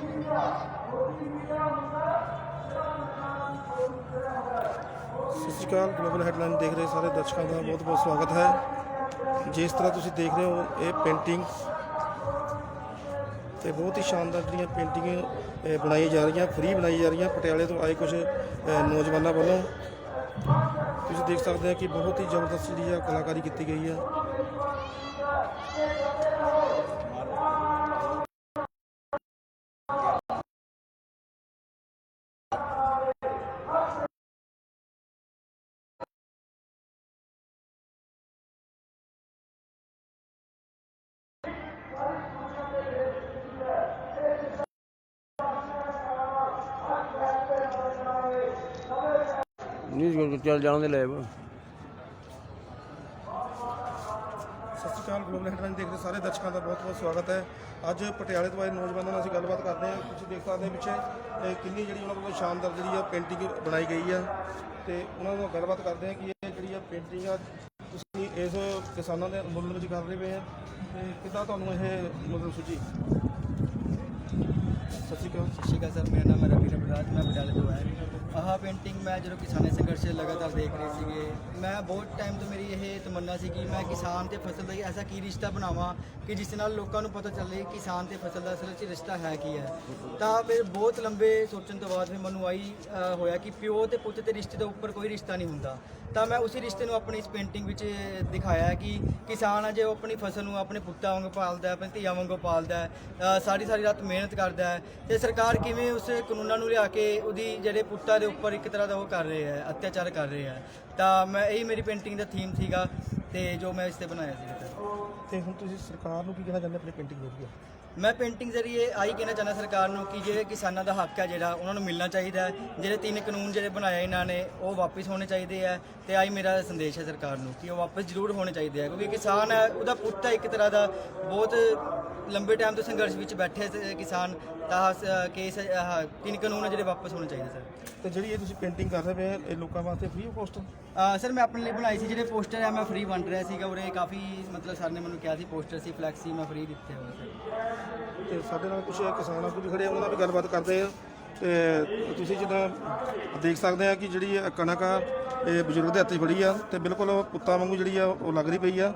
ਸਤਿ ਸ਼੍ਰੀ ਅਕਾਲ global headline ਦੇਖ ਰਹੇ ਸਾਰੇ ਦਰਸ਼ਕਾਂ ਦਾ ਬਹੁਤ ਬਹੁਤ ਸਵਾਗਤ ਹੈ ਜਿਸ ਤਰ੍ਹਾਂ ਤੁਸੀਂ ਦੇਖ ਰਹੇ ਹੋ ਇਹ ਪੇਂਟਿੰਗ ਤੇ ਬਹੁਤ ਹੀ ਸ਼ਾਨਦਾਰ ਜਿਹੜੀਆਂ ਪੇਂਟਿੰਗ ਬਣਾਈਆਂ ਜਾ ਰਹੀਆਂ ਫ੍ਰੀ ਬਣਾਈ ਜਾ ਰਹੀਆਂ ਪਟਿਆਲੇ ਤੋਂ ਆਏ ਕੁਝ ਨੌਜਵਾਨਾਂ ਵੱਲੋਂ ਤੁਸੀਂ ਦੇਖ ਸਕਦੇ ਹੋ ਕਿ ਬਹੁਤ ਹੀ ਜ਼ਬਰਦਸਤ ਜਿਹੜੀ ਆ ਕਲਾਕਾਰੀ ਕੀਤੀ ਗਈ ਆ ਨਹੀਂ ਚੱਲ ਜਾਣ ਦੇ ਲੈ ਵਾ। ਸਤਿ ਸ਼੍ਰੀ ਅਕਾਲ, ਗਲੋਬਲ ਹੈਡਲਾਈਨ ਦੇਖ ਰਹੇ ਸਾਰੇ ਦਰਸ਼ਕਾਂ ਦਾ ਬਹੁਤ ਬਹੁਤ ਸਵਾਗਤ ਹੈ। ਅੱਜ ਪਟਿਆਲੇ ਤੋਂ ਆਏ ਨੌਜਵਾਨਾਂ ਨਾਲ ਅਸੀਂ ਗੱਲਬਾਤ ਕਰਦੇ ਹਾਂ। ਤੁਸੀਂ ਦੇਖ ਸਕਦੇ ਹੋ ਪਿੱਛੇ, ਇਹ ਕਿੰਨੀ ਜਿਹੜੀ ਉਹਨਾਂ ਕੋਲ ਸ਼ਾਨਦਾਰ ਜਿਹੜੀ ਆ ਪੇਂਟਿੰਗ ਬਣਾਈ ਗਈ ਆ। ਤੇ ਉਹਨਾਂ ਨਾਲ ਗੱਲਬਾਤ ਕਰਦੇ ਹਾਂ ਕਿ ਇਹ ਜਿਹੜੀ ਆ ਪੇਂਟਿੰਗ ਆ, ਤੁਸੀਂ ਇਸ ਕਿਸਾਨਾਂ ਦੇ ਅੰਦੋਲਨ ਵਿੱਚ ਕਰ ਰਹੇ ਪਏ ਆ। ਤੇ ਕਿੱਦਾਂ ਤੁਹਾਨੂੰ ਇਹ ਮਤਲਬ ਸੁਝੀ? ਸਤਿ ਸ਼੍ਰੀ ਅਕਾਲ, ਸਤਿ ਸ਼੍ਰੀ ਅਕਾਲ ਸਰ, ਮੇਰਾ ਨਾਮ ਹੈ ਰਵੀ ਰਬਰਾਜ ਮੈਂ ਪਟਿਆਲੇ ਤੋਂ ਆਹ ਪੇਂਟਿੰਗ ਮੈਂ ਜਦੋਂ ਕਿਸਾਨੀ ਸੰਘਰਸ਼ ਲਗਾਤਾਰ ਦੇਖ ਰਹੇ ਸੀਗੇ, ਮੈਂ ਬਹੁਤ ਟਾਈਮ ਤੋਂ ਮੇਰੀ ਇਹ ਤਮੰਨਾ ਸੀ ਕਿ ਮੈਂ ਕਿਸਾਨ ਤੇ ਫਸਲ ਦਾ ਐਸਾ ਕੀ ਰਿਸ਼ਤਾ ਬਣਾਵਾਂ ਕਿ ਜਿਸ ਨਾਲ ਲੋਕਾਂ ਨੂੰ ਪਤਾ ਚੱਲੇ ਕਿਸਾਨ ਤੇ ਫਸਲ ਦਾ ਅਸਲ 'ਚ ਰਿਸ਼ਤਾ ਹੈ ਕੀ ਹੈ। ਤਾਂ ਫਿਰ ਬਹੁਤ ਲੰਬੇ ਸੋਚਣ ਤੋਂ ਬਾਅਦ ਫਿਰ ਮੈਨੂੰ ਆਈ ਹੋਇਆ ਕਿ ਪਿਓ ਤੇ ਪੁੱਤ ਤੇ ਰਿਸ਼ਤੇ ਦੇ ਉੱਪਰ ਕੋਈ ਰਿਸ਼ਤਾ ਨਹੀਂ ਹੁੰਦਾ। ਤਾਂ ਮੈਂ ਉਸੇ ਰਿਸ਼ਤੇ ਨੂੰ ਆਪਣੀ ਇਸ ਪੇਂਟਿੰਗ ਵਿੱਚ ਦਿਖਾਇਆ ਕਿ ਕਿਸਾਨ ਹੈ ਜੇ ਉਹ ਆਪਣੀ ਫਸਲ ਨੂੰ ਆਪਣੇ ਪੁੱਤਾਂ ਵਾਂਗ ਪਾਲਦਾ ਹੈ, ਆਪਣੇ ਧੀਆਂ ਵਾਂਗੂ ਪਾਲਦਾ ਸਾਰੀ ਸਾਰੀ ਰਾਤ ਮਿਹਨਤ ਕਰਦਾ ਹੈ, ਤੇ ਸਰਕਾਰ ਕਿਵੇਂ ਉਸ ਕਾਨੂੰਨਾਂ ਨੂੰ ਲਿਆ ਕੇ ਉਹਦੀ ਜਿਹੜੇ ਪੁੱਤਾਂ ਦੇ ਉੱਪਰ ਇੱਕ ਤਰ੍ਹਾਂ ਦਾ ਉਹ ਕਰ ਰਹੇ ਹੈ ਅਤਿਆਚਾਰ ਕਰ ਰਹੇ ਹੈ। ਤਾਂ ਮੈਂ ਇਹੀ ਮੇਰੀ ਪੇਂਟਿੰਗ ਦਾ ਥੀਮ ਸੀਗਾ ਤੇ ਜੋ ਮੈਂ ਇਸ ਤੇ ਬਣਾਇਆ ਸੀ ਤੇ ਹੁਣ ਤੁਸੀਂ ਸਰਕਾਰ ਨੂੰ ਕੀ ਕਹਿਣਾ ਚਾਹੁੰਦੇ ਆਪਣੀ ਪੇਂਟਿੰਗ ਕੇ ਮੈਂ ਪੇਂਟਿੰਗ ਜ਼ਰੀਏ ਆਹੀ ਕਹਿਣਾ ਚਾਹੁੰਦਾ ਸਰਕਾਰ ਨੂੰ ਕਿ ਜਿਹੜੇ ਕਿਸਾਨਾਂ ਦਾ ਹੱਕ ਹੈ ਜਿਹੜਾ ਉਹਨਾਂ ਨੂੰ ਮਿਲਣਾ ਚਾਹੀਦਾ ਹੈ। ਜਿਹੜੇ ਤਿੰਨ ਕਾਨੂੰਨ ਜਿਹੜੇ ਬਣਾਏ ਇਹਨਾਂ ਨੇ ਉਹ ਵਾਪਸ ਹੋਣੇ ਚਾਹੀਦੇ ਆ ਤੇ ਆਹੀ ਮੇਰਾ ਸੰਦੇਸ਼ ਹੈ ਸਰਕਾਰ ਨੂੰ ਕਿ ਉਹ ਵਾਪਸ ਜ਼ਰੂਰ ਹੋਣੇ ਚਾਹੀਦੇ ਆ ਕਿਉਂਕਿ ਕਿਸਾਨ ਹੈ ਉਹਦਾ ਪੁੱਤ ਹੈ ਇੱਕ ਤਰ੍ਹਾਂ ਦਾ ਬਹੁਤ ਲੰਬੇ ਟਾਈਮ ਤੋਂ ਸੰਘਰਸ਼ ਵਿੱਚ ਬੈਠੇ ਸ- ਕਿਸਾਨ ਤਾਂ ਸ- ਕੇਸ ਆਹ ਤਿੰਨ ਕਾਨੂੰਨ ਆ ਜਿਹੜੇ ਵਾਪਸ ਹੋਣੇ ਚਾਹੀਦੇ ਸਰ। ਤੇ ਜਿਹੜੀ ਇਹ ਤੁਸੀਂ ਪੇਂਟਿੰਗ ਕਰ ਰਹੇ ਪਏ ਆ, ਇਹ ਲੋਕਾਂ ਵਾਸਤੇ free of cost ah sir ਮੈਂ ਆਪਣੇ ਲਈ ਬਣਾਈ ਸੀ ਜਿਹੜੇ ਪੋਸਟਰ ਆ ਮੈਂ ਫ੍ਰੀ ਵੰਡ ਰਿਹਾ ਸੀਗਾ ਉਰੇ ਕਾਫੀ ਮਤਲਬ ਸਰ ਨੇ ਮੈਨੂੰ ਕਿਹਾ ਸੀ ਪੋਸਟਰ ਸੀ ਫਲੈਕਸ ਸੀ ਮੈਂ ਫ੍ਰੀ ਦਿੱਤੇ ਹੋਏ ਸਰ। ਤੇ ਸਾਡੇ ਨਾਲ ਕੁਝ ਕਿਸਾਨ ਆਗੂ ਵੀ ਖੜੇ ਆ ਉਹਨਾਂ ਨਾਲ ਵੀ ਗੱਲਬਾਤ ਕਰਦੇ ਆ। ਤੇ ਤੁਸੀਂ ਜਿੱਦਾਂ ਦੇਖ ਸਕਦੇ ਆ ਕਿ ਜਿਹੜੀ ਇਹ ਕਣਕ ਆ ਇਹ ਬਜ਼ੁਰਗ ਦੇ ਹੱਥ 'ਚ ਫੜੀ ਆ ਤੇ ਬਿਲਕੁਲ ਉਹ ਪੁੱਤਾਂ ਵਾਂਗੂ ਜਿਹੜੀ ਆ ਉਹ ਲੱਗ ਰਹੀ ਪਈ ਆ।